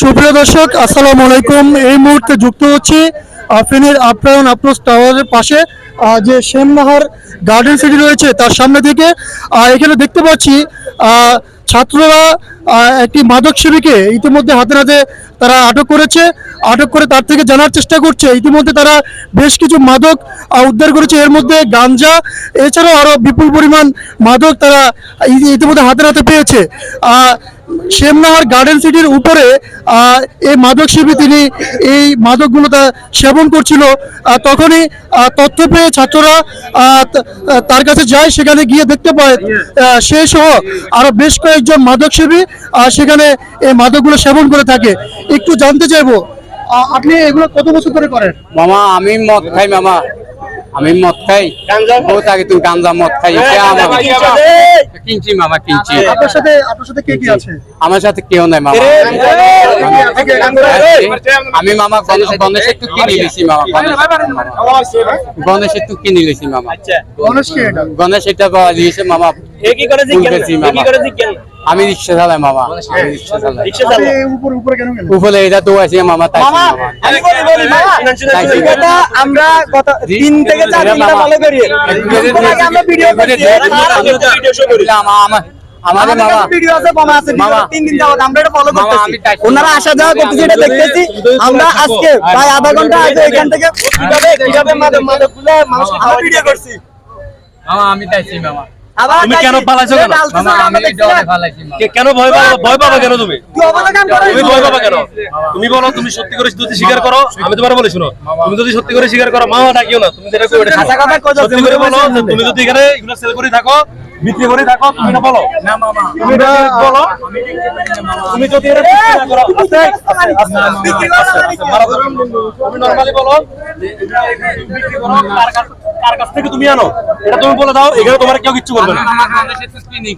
সুপ্রিয় দর্শক, আসসালামু আলাইকুম। এই মুহূর্তে যুক্ত হচ্ছি ফেনীর আপ্যায়ন আপ্রোচ টাওয়ারের পাশে যে শ্যামনাহার গার্ডেন সিটি রয়েছে তার সামনে থেকে এখানে দেখতে পাচ্ছি ছাত্ররা একটি মাদক সেবীকে ইতিমধ্যে হাতে হাতে তারা আটক করেছে, আটক করে তার থেকে জানার চেষ্টা করছে। ইতিমধ্যে তারা বেশ কিছু মাদক উদ্ধার করেছে। এর মধ্যে গাঞ্জা, এছাড়াও আরও বিপুল পরিমাণ মাদক তারা ইতিমধ্যে হাতে হাতে পেয়েছে। শ্যামনাহার গার্ডেন সিটির উপরে এই মাদক সেবী তিনি এই মাদকগুলো সেবন করছিল। তখনই তথ্য পেয়ে ছাত্ররা তার কাছে যায়, সেখানে গিয়ে দেখতে পায় সে সহ আরও বেশ কয়েকজন মাদক সেবী সেখানে এই মাদকগুলো সেবন করে থাকে। একটু জানতে চাইব আপনি এগুলো কত বছর ধরে করেন? মামা, আমি মদ খাই, মামা। আমি মদ খাই বহুত আগে তুমি গাঞ্জা মদ খাই কিনছি মামা কিনছি আপনার সাথে আপনার সাথে কে কি আছে আমার সাথে কেউ নাই মামা আমি মামা গণেশ- গণেশ একটু কিনে নিয়েছি মামা গণেশ- গণেশ একটু কিনে নিয়েছি মামা গণেশ এটা গণেশ এটা পাওয়া দিয়েছে মামা ফুলকেছি মামা আমি রিক্সা চালাই মামা। আমি রিক্সা চালাই। উপরে উপরে কেন গেলেন? উপরে এটা তো আছে মামা তাই আমরা গত তিন থেকে চার এটা দিনটা মামা- করি আমরা ভিডিও করছি। তার আগে ভিডিও শো করি। আমা- আমা- আমাদের আমাদের মামা। ভিডিও আছে মামা আছে। মামা। তিন দিন যাবত আমরা এটা ফলো করতেছি। ওনারা আসা যাওয়া করতেছি এটা দেখতেছি। আমরা আজকে প্রায় আধা ঘণ্টা আগে এখান থেকে কীভাবে কীভাবে মাদক মাদকগুলো মানুষকে ভিডিও করছি। মামা আমি তাইছি মামা। তুমি কেন পালাইছো কেন? কেন ভয় ভয় পাবা কেন তুমি? তুমি ভয় পাবা কেন? তুমি বলো তুমি সত্যি করে যদি স্বীকার করো আমি তোমার বলি শুনো। তুমি যদি সত্যি করে স্বীকার করো মামা ডাকিও না। তুমি যেটা সত্যি করে বলো তুমি যদি এখানে এগুলো সেল করে থাকো বিক্রি করে থাকো তুমি না বলো। না মামা। তুমি এটা বলো তুমি যদি। তুমি নরমালি বলো যে এটা এখানে বিক্রি করো কার কাছ থেকে তুমি আনো? এটা তুমি বলে দাও এখানে তোমার কেউ কিচ্ছু করবে না। কিনি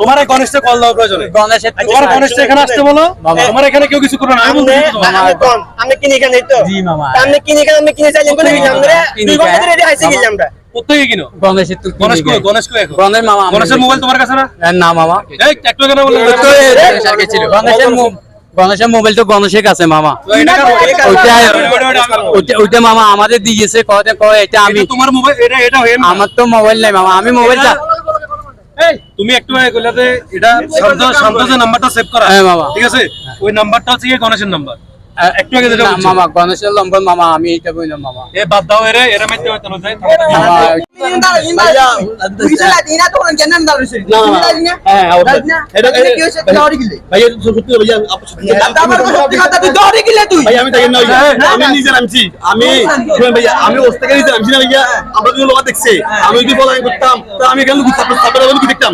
তোমার এই গণেশকে কল দাও প্রয়োজনে। তোমার এখানে আসতে বলো। তোমার এখানে কেউ কিছু করবে না। আমি বলতে আমরা এখানে তো। জি মামা। আমরা কিনে এখানে আমরা কিনে চাইলাম গেলাম দুই ঘণ্টা ধরে রেডি আইছি গেলাম কিনো? গণেশের তো গণেশ কিনি কই খাই। গণেশ কই এখন? গণেশ মামা গণেশের মোবাইল তোমার কাছে না? না মামা। এই একটু কেন বললে। গণেশের মো- গণেশের মোবাইল তো গণেশের কাছে মামা। ওইটা মামা আমাদের দিয়েছে কয়টা কয় এটা আমি তোমার মোবাইল এটা এটা হয়ে আমার তো মোবাইল নাই মামা আমি মোবাইলটা এই তুমি একটু আগে কইলা যে এটা শান্ত শান্ত যে নাম্বারটা সেভ করা। হ্যাঁ, মামা। ঠিক আছে? ওই নাম্বারটা হচ্ছে গণেশের নাম্বার একটু আগে যেটা মামা গণেশের নম্বর মামা আমি এটা বললাম মামা। এ বাদ দাও এরে এরা মাইতে হইতো না আমি ওস্তাকে নিজে নামছি না ভাইয়া আমরা দুজন লোক দেখছে আমি যদি বলা করতাম আমি দেখতাম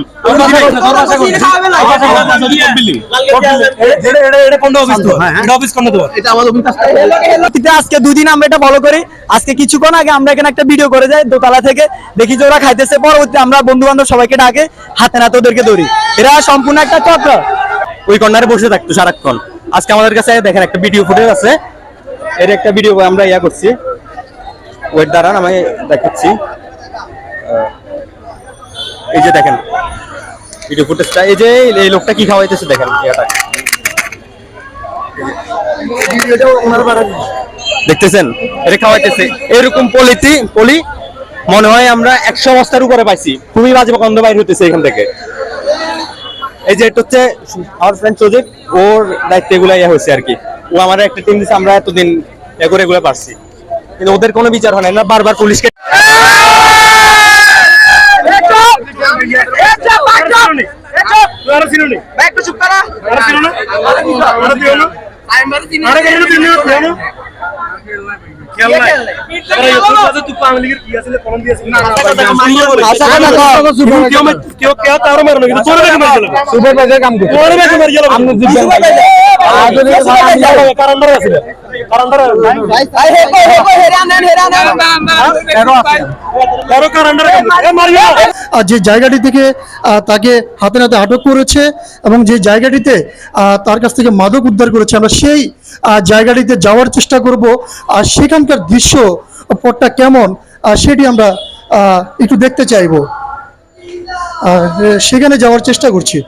আজকে দুই দিন আমরা এটা ফলো করি আজকে কিছুক্ষণ আগে আমরা এখানে একটা ভিডিও করে যাই দোতলা থেকে দেখি যে ওরা খাইতেছে। পরবর্তী আমরা বন্ধু বান্ধব সবাইকে ডাকে, হাতে নাতে ওদেরকে ধরি। এরা সম্পূর্ণ একটা চক্র ওই কর্নারে বসে থাকতো সারাক্ষণ। আজকে আমাদের কাছে দেখেন একটা ভিডিও ফুটেজ আছে। এর একটা ভিডিও আমরা ইয়া করছি। ওয়েট দাঁড়ান, আমি দেখাচ্ছি। এই যে দেখেন ভিডিও ফুটেজটা এই যে এই লোকটা কি খাওয়াইতেছে দেখেন দেখতেছেন? এটা খাওয়াইতেছে। এরকম পলিতি পলি মনে হয় আমরা একশো বস্তার উপরে পাইছি। খুবই বাজে গন্ধ বাইর হতেছে এখান থেকে। এই যে এটা হচ্ছে আমার ফ্রেন্ড সজিব ওর দায়িত্ব এগুলো ইয়ে হয়েছে আর কি ও আমার একটা টিম দিচ্ছে আমরা এতদিন এগুলো এগুলো পারছি। কিন্তু ওদের কোনো বিচার হয় না বারবার পুলিশকে কেউ কেউ তারও মারো না কিন্তু তোর দেখে মারছিল সুপারভাইজার কাম করছে। মারছিল আছে যে জায়গাটি থেকে তাকে হাতে নাতে আটক করেছে এবং যে জায়গাটিতে তার কাছ থেকে মাদক উদ্ধার করেছে আমরা সেই জায়গাটিতে যাওয়ার চেষ্টা করব আর সেখানকার দৃশ্য পটটা কেমন সেটি আমরা একটু দেখতে চাইব সেখানে যাওয়ার চেষ্টা করছি।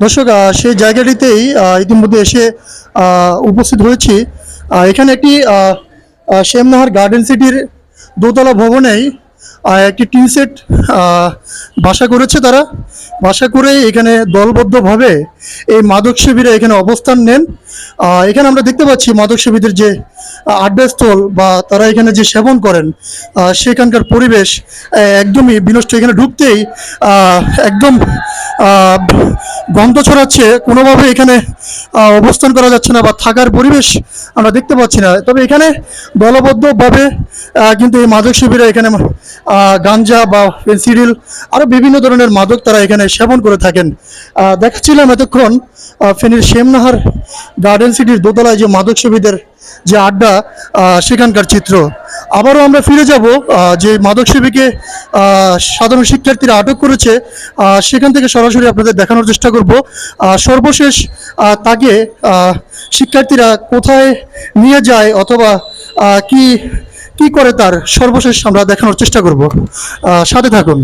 দর্শক সেই জায়গাটিতেই ইতিমধ্যে এসে উপস্থিত হয়েছি। এখানে একটি শ্যামনাহার গার্ডেন সিটির দোতলা ভবনেই একটি টিন সেট বাসা করেছে তারা। বাসা করে এখানে দলবদ্ধভাবে এই মাদক সেবীরা এখানে অবস্থান নেন। এখানে আমরা দেখতে পাচ্ছি মাদক সেবীদের যে আড্ডাস্থল বা তারা এখানে যে সেবন করেন সেখানকার পরিবেশ একদমই বিনষ্ট। এখানে ঢুকতেই একদম গন্ধ ছড়াচ্ছে। কোনোভাবে এখানে অবস্থান করা যাচ্ছে না বা থাকার পরিবেশ আমরা দেখতে পাচ্ছি না। তবে এখানে দলবদ্ধভাবে কিন্তু এই মাদক শিবিরে এখানে গাঞ্জা বা পেন্সিডিল আরও বিভিন্ন ধরনের মাদক তারা এখানে সেবন করে থাকেন। দেখাচ্ছিলাম এতক্ষণ ফেনীর শ্যামনাহার গার্ডেন সিটির দোতলায় যে মাদক সেবীদের যে আড্ডা সেখানকার চিত্র। আবারও আমরা ফিরে যাব যে মাদক সেবীকে সাধারণ শিক্ষার্থীরা আটক করেছে সেখান থেকে সরাসরি আপনাদের দেখানোর চেষ্টা করব। সর্বশেষ তাকে শিক্ষার্থীরা কোথায় নিয়ে যায় অথবা কি কি করে তার সর্বশেষ আমরা দেখানোর চেষ্টা করব? সাথে থাকুন।